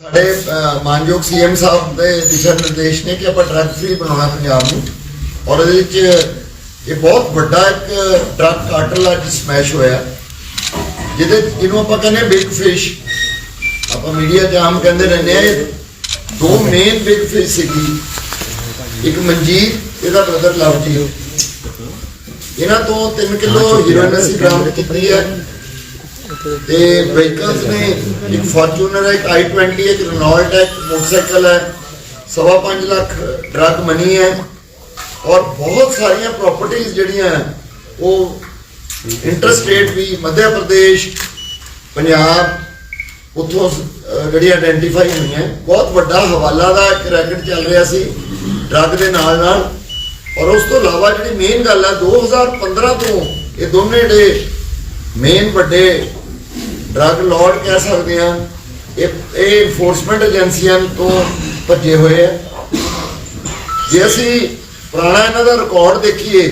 ਸਾਡੇ ਮਾਨਯੋਗ ਸੀਐਮ ਸਾਹਿਬ ਦੇ ਦਿਸ਼ਾ ਨਿਰਦੇਸ਼ ਨੇ ਕਿ ਆਪਾਂ ਡਰੱਗ ਫ੍ਰੀ ਬਣਾਉਣਾ ਪੰਜਾਬ ਨੂੰ। ਔਰ ਇਹਦੇ ਵਿੱਚ ਇਹ ਬਹੁਤ ਵੱਡਾ ਇੱਕ ਡਰੱਗ ਕਾਰਟਲ ਅੱਜ ਸਮੈਸ਼ ਹੋਇਆ। ਜਿਹਦੇ ਜਿਹਨੂੰ ਆਪਾਂ ਕਹਿੰਦੇ ਬਿਗ ਫਿਸ਼ ਆਪਾਂ ਮੀਡੀਆ ਜਾਮ ਕਹਿੰਦੇ ਰਹਿੰਦੇ ਆ ਦੋ ਮੇਨ ਬਿਗ ਫਿਸ਼ ਸੀਗੀ। ਇੱਕ ਮਨਜੀਤ ਇਹਦਾ ਬ੍ਰਦਰ ਲਵਜੀਤ। ਇਹਨਾਂ ਤੋਂ 3 ਕਿਲੋ ਹੀਰੋਇਨ ਅਸੀਂ ਬਰਾਮਦ ਕੀਤੀ ਹੈ। ਤੇ ਵਹੀਕਲਸ ਨੇ ਇੱਕ ਫੋਰਚੂਨਰ ਹੈ, ਇੱਕ i20 ਹੈ, ਇੱਕ ਰੈਨੋਲਟ ਹੈ, ਇੱਕ ਮੋਟਰਸਾਈਕਲ ਹੈ। ਸਵਾ ਪੰਜ ਲੱਖ ਡਰਗ ਮਨੀ ਹੈ। ਔਰ ਬਹੁਤ ਸਾਰੀਆਂ ਪ੍ਰਾਪਰਟੀਆਂ ਜਿਹੜੀਆਂ ਉਹ ਇੰਟਰਸਟੇਟ ਵੀ ਮੱਧ ਪ੍ਰਦੇਸ਼, ਪੰਜਾਬ, ਉੱਥੋਂ ਜਿਹੜੀ ਆਇਡੈਂਟੀਫਾਈ ਹੋਈਆਂ, ਬਹੁਤ ਵੱਡਾ ਹਵਾਲਾ ਦਾ ਇੱਕ ਰੈਕਟ ਚੱਲ ਰਿਹਾ ਸੀ ਡਰਗ ਦੇ ਨਾਲ ਨਾਲ। ਔਰ ਉਸ ਤੋਂ ਇਲਾਵਾ ਜਿਹੜੀ ਮੇਨ ਗੱਲ ਹੈ 2015 ਤੋਂ ਇਹ ਦੋਨੇ ਜਿਹੜੇ ਮੇਨ ਵੱਡੇ ਡਰਗ ਲਾਰਡ ਕਹਿ ਸਕਦੇ ਆ ਇਹ ਇਹ ਇਨਫੋਰਸਮੈਂਟ ਏਜੰਸੀਆਂ ਤੋਂ ਭੱਜੇ ਹੋਏ ਆ। ਜੇ ਅਸੀਂ ਪੁਰਾਣਾ ਇਹਨਾਂ ਦਾ ਰਿਕਾਰਡ ਦੇਖੀਏ,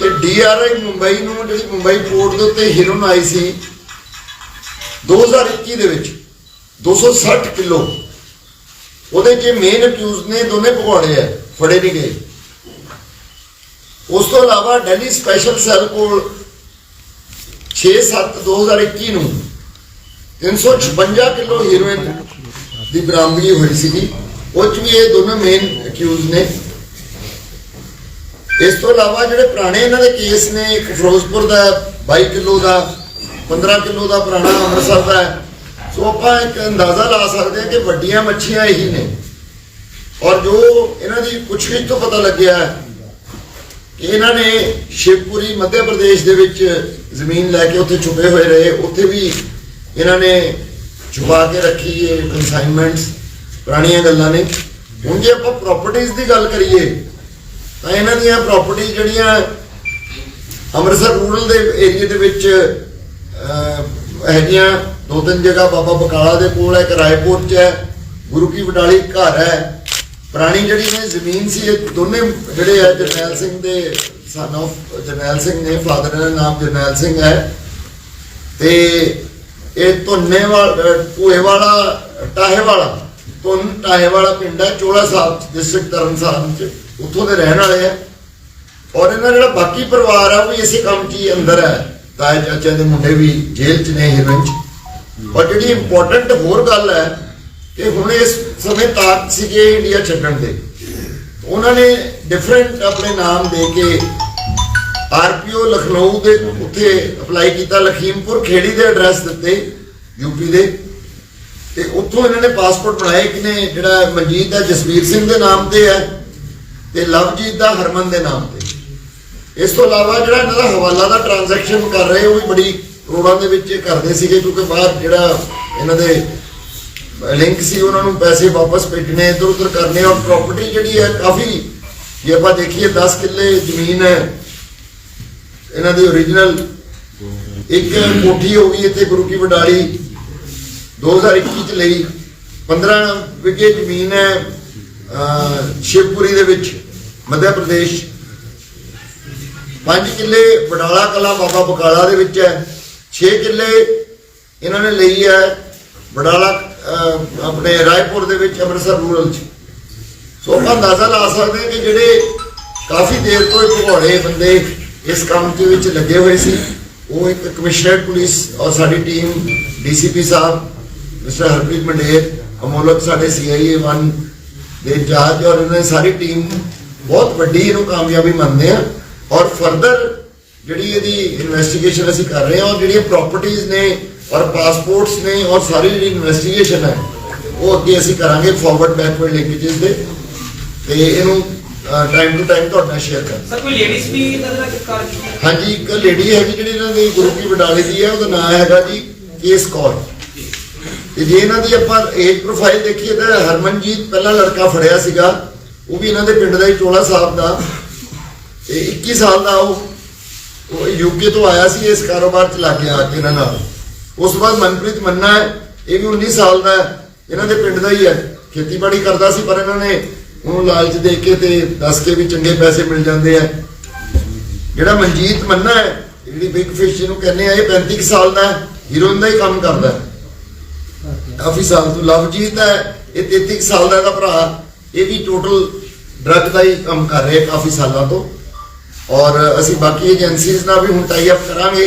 ਤੇ ਡੀਆਰਆਈ ਮੁੰਬਈ ਨੂੰ, ਜਿਹੜੀ ਮੁੰਬਈ ਪੋਰਟ ਦੇ ਉੱਤੇ ਹੀਰੋਨ ਆਈ ਸੀ 2021 ਦੇ ਵਿੱਚ 260 ਕਿਲੋ। ਉਹਦੇ ਜੇ ਮੇਨ ਅਕਿਊਜ਼ ਨੇ ਦੋਨੇ ਭਗੌੜੇ ਆ, ਫੜੇ ਨਹੀਂ ਗਏ। ਉਸ ਤੋਂ ਇਲਾਵਾ ਦਿੱਲੀ ਸਪੈਸ਼ਲ ਸੈੱਲ ਕੋਲ 6/7/2021 ਨੂੰ 356 ਕਿਲੋ ਹੀਰੋਇਨ ਦੀ ਬਰਾਮਦਗੀ ਹੋਈ ਸੀਗੀ। ਉਹ ਚ ਵੀ ਇਹ ਦੋਨੋਂ ਮੇਨ ਅਕਿਊਜ਼ ਨੇ। ਇਸ ਤੋਂ ਇਲਾਵਾ ਜਿਹੜੇ ਪੁਰਾਣੇ ਇਹਨਾਂ ਦੇ ਕੇਸ ਨੇ, ਇੱਕ ਫਿਰੋਜ਼ਪੁਰ ਦਾ 22 ਕਿਲੋ ਦਾ 15 ਕਿਲੋ ਦਾ ਪੁਰਾਣਾ ਅੰਮ੍ਰਿਤਸਰ ਦਾ ਸੋ ਆਪਾਂ ਇੱਕ ਅੰਦਾਜ਼ਾ ਲਾ ਸਕਦੇ ਹਾਂ ਕਿ ਵੱਡੀਆਂ ਮੱਛੀਆਂ ਇਹੀ ਨੇ। ਔਰ ਜੋ ਇਹਨਾਂ ਦੀ ਪੁੱਛਗਿੱਛ ਤੋਂ ਪਤਾ ਲੱਗਿਆ ਕਿ ਇਹਨਾਂ ਨੇ ਸ਼ਿਵਪੁਰੀ, ਮੱਧ ਪ੍ਰਦੇਸ਼ ਦੇ ਵਿੱਚ ਜ਼ਮੀਨ ਲੈ ਕੇ ਉੱਥੇ ਛੁਪੇ ਹੋਏ ਰਹੇ। ਉੱਥੇ ਵੀ ਇਹਨਾਂ ਨੇ ਛੁਪਾ ਕੇ ਰੱਖੀ ਇਹ ਕਨਸਾਈਨਮੈਂਟਸ ਪੁਰਾਣੀਆਂ ਗੱਲਾਂ ਨੇ। ਹੁਣ ਜੇ ਆਪਾਂ ਪ੍ਰਾਪਰਟੀਆਂ ਦੀ ਗੱਲ ਕਰੀਏ, ਤਾਂ ਇਹਨਾਂ ਦੀਆਂ ਪ੍ਰਾਪਰਟੀ ਜਿਹੜੀਆਂ ਅੰਮ੍ਰਿਤਸਰ ਰੂਰਲ ਦੇ ਏਰੀਆ ਦੇ ਵਿੱਚ ਹੈਗੀਆਂ, ਦੋ ਤਿੰਨ ਜਗ੍ਹਾ ਬਾਬਾ ਬਕਾਲਾ ਦੇ ਕੋਲ ਹੈ, ਇੱਕ ਰਾਏਪੁਰ ਚ ਹੈ, ਗੁਰੂ ਕੀ ਬਟਾਲੀ ਘਰ ਹੈ। ਪੁਰਾਣੀ ਜਿਹੜੀ ਨੇ ਜ਼ਮੀਨ ਸੀ, ਇਹ ਦੋਨੇ ਜਿਹੜੇ ਹੈ ਜਰਨੈਲ ਸਿੰਘ ਦੇ ਸਨ of ਜਰਨੈਲ ਸਿੰਘ ਨੇ ਫਾਦਰ ਦਾ ਨਾਮ ਜਰਨੈਲ ਸਿੰਘ ਹੈ। ਤੇ ਇਹ ਧੁੰਨੇ ਵਾਲਾ ਭੂਏ ਵਾਲਾ, ਟਾਹੇ ਵਾਲਾ, ਧੁੰਨ ਟਾਹੇ ਵਾਲਾ ਪਿੰਡ ਹੈ ਚੋਲਾ ਸਾਹਿਬ ਡਿਸਟ੍ਰਿਕਟ ਤਰਨਤਾਰਨ ਚ, ਉੱਥੋਂ ਦੇ ਰਹਿਣ ਵਾਲੇ ਆ। ਔਰ ਇਹਨਾਂ ਜਿਹੜਾ ਬਾਕੀ ਪਰਿਵਾਰ ਆ, ਉਹ ਵੀ ਇਸੇ ਕੰਮ 'ਚ ਹੀ ਅੰਦਰ ਹੈ। ਤਾਏ ਚਾਚੇ ਦੇ ਮੁੰਡੇ ਵੀ ਜੇਲ੍ਹ 'ਚ ਨੇ ਹੀਰੋਇਨ 'ਚ। ਔਰ ਜਿਹੜੀ ਇੰਪੋਰਟੈਂਟ ਹੋਰ ਗੱਲ ਹੈ ਕਿ ਹੁਣ ਇਸ ਸਮੇਂ ਤਾਕ ਸੀਗੇ ਇੰਡੀਆ ਛੱਡਣ ਦੇ ਉਹਨਾਂ ਨੇ ਡਿਫਰੈਂਟ ਆਪਣੇ ਨਾਮ ਦੇ ਕੇ ਆਰਪੀਓ ਲਖਨਊ ਦੇ ਉੱਥੇ ਅਪਲਾਈ ਕੀਤਾ, ਲਖੀਮਪੁਰ ਖੇੜੀ ਦੇ ਐਡਰੈਸ ਦਿੱਤੇ ਯੂਪੀ ਦੇ। ਤੇ ਉੱਥੋਂ ਇਹਨਾਂ ਨੇ ਪਾਸਪੋਰਟ ਬਣਾਏ ਕਿ ਨੇ, ਜਿਹੜਾ ਮਨਜੀਤ ਦਾ ਜਸਵੀਰ ਸਿੰਘ ਦੇ ਨਾਮ ਤੇ ਹੈ ਤੇ ਲਵਜੀਤ ਦਾ ਹਰਮਨ ਦੇ ਨਾਮ ਤੇ। ਇਸ ਤੋਂ ਇਲਾਵਾ ਜਿਹੜਾ ਇਹਨਾਂ ਦਾ ਹਵਾਲਾ ਦਾ ਟ੍ਰਾਂਜੈਕਸ਼ਨ ਕਰ ਰਹੇ, ਉਹ ਵੀ ਬੜੀ ਕਰੋੜਾਂ ਦੇ ਵਿੱਚ ਕਰਦੇ ਸੀਗੇ, ਕਿਉਂਕਿ ਬਾਹਰ ਜਿਹੜਾ ਇਹਨਾਂ ਦੇ ਲਿੰਕ ਸੀ, ਉਹਨਾਂ ਨੂੰ ਪੈਸੇ ਵਾਪਸ ਭੇਜਣੇ ਇਧਰ ਉਧਰ ਕਰਨੇ, ਔਰ ਪ੍ਰਾਪਰਟੀ ਜਿਹੜੀ ਹੈ, ਕਾਫੀ ਜੇ ਆਪਾਂ ਦੇਖੀਏ 10 ਕਿੱਲੇ ਜ਼ਮੀਨ ਹੈ ਇਹਨਾਂ ਦੀ ਓਰੀਜਨਲ ਇੱਕ ਕੋਠੀ ਹੋ ਗਈ ਇੱਥੇ ਗੁਰੂ ਕੀ ਵਡਾਲੀ 2021 ਚ ਲਈ। 15 ਵਿਗੇ ਜ਼ਮੀਨ ਹੈ ਸ਼ਿਵਪੁਰੀ ਦੇ ਵਿੱਚ ਮੱਧ ਪ੍ਰਦੇਸ਼। ਪੰਜ ਕਿੱਲੇ ਬਡਾਲਾ ਕਲਾ ਬਾਬਾ ਬਕਾਲਾ ਦੇ ਵਿੱਚ ਹੈ। 6 ਕਿੱਲੇ ਇਹਨਾਂ ਨੇ ਲਈ ਹੈ ਬਡਾਲਾ ਆਪਣੇ ਰਾਏਪੁਰ ਦੇ ਵਿੱਚ, ਅੰਮ੍ਰਿਤਸਰ ਰੂਰਲ ਚ। ਸੋ ਆਪਾਂ ਅੰਦਾਜ਼ਾ ਲਾ ਸਕਦੇ ਹਾਂ ਕਿ ਜਿਹੜੇ ਕਾਫੀ ਦੇਰ ਤੋਂ ਭਗੌੜੇ ਬੰਦੇ ਇਸ ਕੰਮ ਦੇ ਵਿੱਚ ਲੱਗੇ ਹੋਏ ਸੀ। ਉਹ ਇੱਕ ਕਮਿਸ਼ਨਰ ਪੁਲਿਸ ਔਰ ਸਾਡੀ ਟੀਮ, ਡੀਸੀਪੀ ਸਾਹਿਬ, ਮਿਸਟਰ ਹਰਪ੍ਰੀਤ ਮੰਡੇਰ ਅਮੋਲਕ ਸਾਡੇ ਸੀਆਈਏ 1 ਦੇ ਇੰਚਾਰਜ ਔਰ ਇਹਨਾਂ ਦੀ ਸਾਰੀ ਟੀਮ ਬਹੁਤ ਵੱਡੀ ਇਹਨੂੰ ਕਾਮਯਾਬੀ ਮੰਨਦੇ ਆ। ਔਰ ਫਰਦਰ ਜਿਹੜੀ ਇਹਦੀ ਇਨਵੈਸਟੀਗੇਸ਼ਨ ਅਸੀਂ ਕਰ ਰਹੇ ਹਾਂ, ਔਰ ਜਿਹੜੀਆਂ ਪ੍ਰਾਪਰਟੀਆਂ ਨੇ ਔਰ ਪਾਸਪੋਰਟਸ ਨੇ ਔਰ ਸਾਰੀ ਜਿਹੜੀ ਇਨਵੈਸਟੀਗੇਸ਼ਨ ਹੈ, ਉਹ ਅੱਗੇ ਅਸੀਂ ਕਰਾਂਗੇ ਫਾਰਵਰਡ ਬੈਕਵਰਡ ਲਿੰਕੇजेस ਦੇ। ਤੇ ਇਹਨੂੰ ਟਾਈਮ ਟੂ ਟਾਈਮ ਤੁਹਾਡੇ ਨਾਲ ਸ਼ੇਅਰ ਕਰਾਂਗੇ ਸਰ ਕੋਈ ਲੇਡੀਜ਼ ਵੀ ਇਹਨਾਂ ਦੇ ਨਾਲ ਗ੍ਰਿਫਤਾਰ ਕੀਤੀ ਹਾਂਜੀ ਇੱਕ ਲੇਡੀ ਹੈਗੀ ਜਿਹੜੀ ਇਹਨਾਂ ਦੀ ਗੁਰੂ ਕੀ ਬਡਾਲੇ ਦੀ ਹੈ ਉਹਦਾ ਨਾਮ ਹੈਗਾ ਜੀ ਕੇਸ ਕੌਰ। ਤੇ ਜੇ ਇਹਨਾਂ ਦੀ ਆਪਾਂ ਏਜ ਪ੍ਰੋਫਾਈਲ ਦੇਖੀਏ ਤਾਂ ਹਰਮਨਜੀਤ ਪਹਿਲਾ ਲੜਕਾ ਫੜਿਆ ਸੀਗਾ ਉਹ ਵੀ ਇਹਨਾਂ ਦੇ ਪਿੰਡ ਦਾ ਹੀ ਚੋਲਾ ਸਾਹਿਬ ਦਾ। ਤੇ 21 ਸਾਲ ਦਾ ਉਹ ਉਹ ਯੂਕੇ ਤੋਂ ਆਇਆ ਸੀ ਇਸ ਕਾਰੋਬਾਰ 'ਚ ਲੱਗ ਗਿਆ ਇਹਨਾਂ ਨਾਲ। ਉਸ ਤੋਂ ਬਾਅਦ ਮਨਪ੍ਰੀਤ ਮੰਨਾ ਹੈ ਇਹ ਵੀ 19 ਸਾਲ ਦਾ ਹੈ ਇਹਨਾਂ ਦੇ ਪਿੰਡ ਦਾ ਹੀ ਹੈ। ਖੇਤੀਬਾੜੀ ਕਰਦਾ ਸੀ ਪਰ ਇਹਨਾਂ ਨੇ ਉਹਨੂੰ ਲਾਲਚ ਦੇ ਕੇ ਤੇ ਦੱਸ ਕੇ ਵੀ ਚੰਗੇ ਪੈਸੇ ਮਿਲ ਜਾਂਦੇ ਆ। ਜਿਹੜਾ ਮਨਜੀਤ ਮੰਨਾ ਹੈ, ਜਿਹੜੀ ਬਿਗ ਫਿਸ਼ ਜਿਹਨੂੰ ਕਹਿੰਦੇ ਆ, ਇਹ 35 ਸਾਲ ਦਾ ਹੀਰੋਇਨ ਦਾ ਹੀ ਕੰਮ ਕਰਦਾ ਕਾਫੀ ਸਾਲ ਤੋਂ ਲਵਜੀਤ ਹੈ, ਇਹ 33 ਸਾਲ ਦਾ ਇਹਦਾ ਭਰਾ ਇਹ ਵੀ ਟੋਟਲ ਡਰੱਗ ਦਾ ਹੀ ਕੰਮ ਕਰ ਰਿਹਾ ਕਾਫੀ ਸਾਲਾਂ ਤੋਂ। ਔਰ ਅਸੀਂ ਬਾਕੀ ਏਜੰਸੀਜ਼ ਨਾਲ ਵੀ ਹੁਣ ਟਾਈ ਅਪ ਕਰਾਂਗੇ,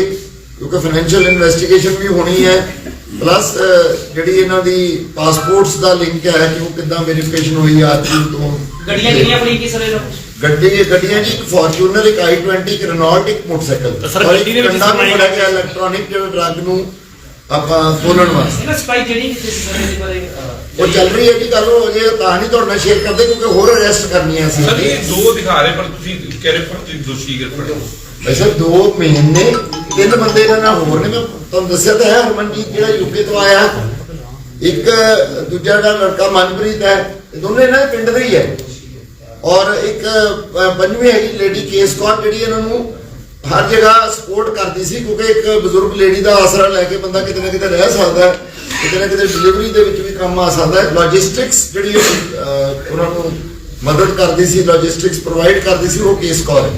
ਕਿਉਂਕਿ ਫਾਈਨੈਂਸ਼ੀਅਲ ਇਨਵੈਸਟੀਗੇਸ਼ਨ ਵੀ ਹੋਣੀ ਹੈ। ਪਲੱਸ ਜਿਹੜੀ ਇਹਨਾਂ ਦੀ ਪਾਸਪੋਰਟਸ ਦਾ ਲਿੰਕ ਹੈ ਕਿ ਉਹ ਕਿੱਦਾਂ ਵੈਰੀਫਿਕੇਸ਼ਨ ਹੋਈ ਆਰਟੀ ਤੋਂ ਗੱਡੀਆਂ ਕਿੰਨੀਆਂ ਫੜੀ ਕੀ ਸਰ ਇਹਨਾਂ ਗੱਡੀ ਗੱਡੀਆਂ ਜੀ ਇੱਕ ਫੋਰਚੂਨਰ ਇੱਕ i20 ਇੱਕ ਰੈਨੋਲਟ ਇੱਕ ਮੋਟਰਸਾਈਕਲ ਸਰ ਗੱਡੀ ਦੇ ਵਿੱਚ ਫੜਿਆ ਗਿਆ ਇਲੈਕਟ੍ਰੋਨਿਕ ਜਿਹੜਾ ਡਰੱਗ ਨੂੰ ਆਪਾਂ ਖੋਲਣ ਵਾਸਤੇ। ਇਹਨਾਂ ਸਪਾਈ ਕਿਹੜੀ ਕਿੱਥੇ ਸੀ ਸਰ ਇਹਦੇ ਬਾਰੇ? ਉਹ ਚੱਲ ਰਹੀ ਹੈ ਜੀ ਗੱਲ ਹੋ ਜੇ ਤਾਂ ਨਹੀਂ ਤੁਹਾਡੇ ਸ਼ੇਅਰ ਕਰਦੇ ਕਿਉਂਕਿ ਹੋਰ ਅਰੈਸਟ ਕਰਨੀਆਂ ਸੀ। ਸਰ ਇਹ ਦੋ ਦਿਖਾ ਰਹੇ ਪਰ ਤੁਸੀਂ ਕਹਿ ਰਹੇ ਪਰ ਤੁਸੀਂ ਦੋਸ਼ੀ ਕਰ ਪੜੇ ਵੈਸੇ ਦੋ ਮਹੀਨੇ ਤਿੰਨ ਬੰਦੇ ਇਹਨਾਂ ਨਾਲ ਹੋਰ ਨੇ ਮੈਂ ਤੁਹਾਨੂੰ ਦੱਸਿਆ ਤਾਂ ਹੈ, ਹਰਮਨਜੀਤ ਜਿਹੜਾ ਯੂਕੇ ਤੋਂ ਆਇਆ। ਇੱਕ ਦੂਜਾ ਜਿਹੜਾ ਲੜਕਾ ਮਨਪ੍ਰੀਤ ਹੈ, ਇਹ ਦੋਨੇ ਇਹਨਾਂ ਪਿੰਡ ਦੇ ਹੀ ਹੈ। ਔਰ ਇੱਕ ਪੰਜਵੀਂ ਹੈਗੀ ਲੇਡੀ ਕੇਸ ਕੌਰ ਜਿਹੜੀ ਇਹਨਾਂ ਨੂੰ ਹਰ ਜਗ੍ਹਾ ਸਪੋਰਟ ਕਰਦੀ ਸੀ, ਕਿਉਂਕਿ ਇੱਕ ਬਜ਼ੁਰਗ ਲੇਡੀ ਦਾ ਆਸਰਾ ਲੈ ਕੇ ਬੰਦਾ ਕਿਤੇ ਨਾ ਕਿਤੇ ਰਹਿ ਸਕਦਾ ਹੈ, ਕਿਤੇ ਨਾ ਕਿਤੇ ਡਿਲੀਵਰੀ ਦੇ ਵਿੱਚ ਵੀ ਕੰਮ ਆ ਸਕਦਾ ਹੈ। ਲੌਜਿਸਟਿਕਸ ਜਿਹੜੀ ਉਹਨਾਂ ਨੂੰ ਮਦਦ ਕਰਦੀ ਸੀ ਲੌਜਿਸਟਿਕਸ ਪ੍ਰੋਵਾਈਡ ਕਰਦੀ ਸੀ, ਉਹ ਕੇਸ ਕੌਰ ਹੈ।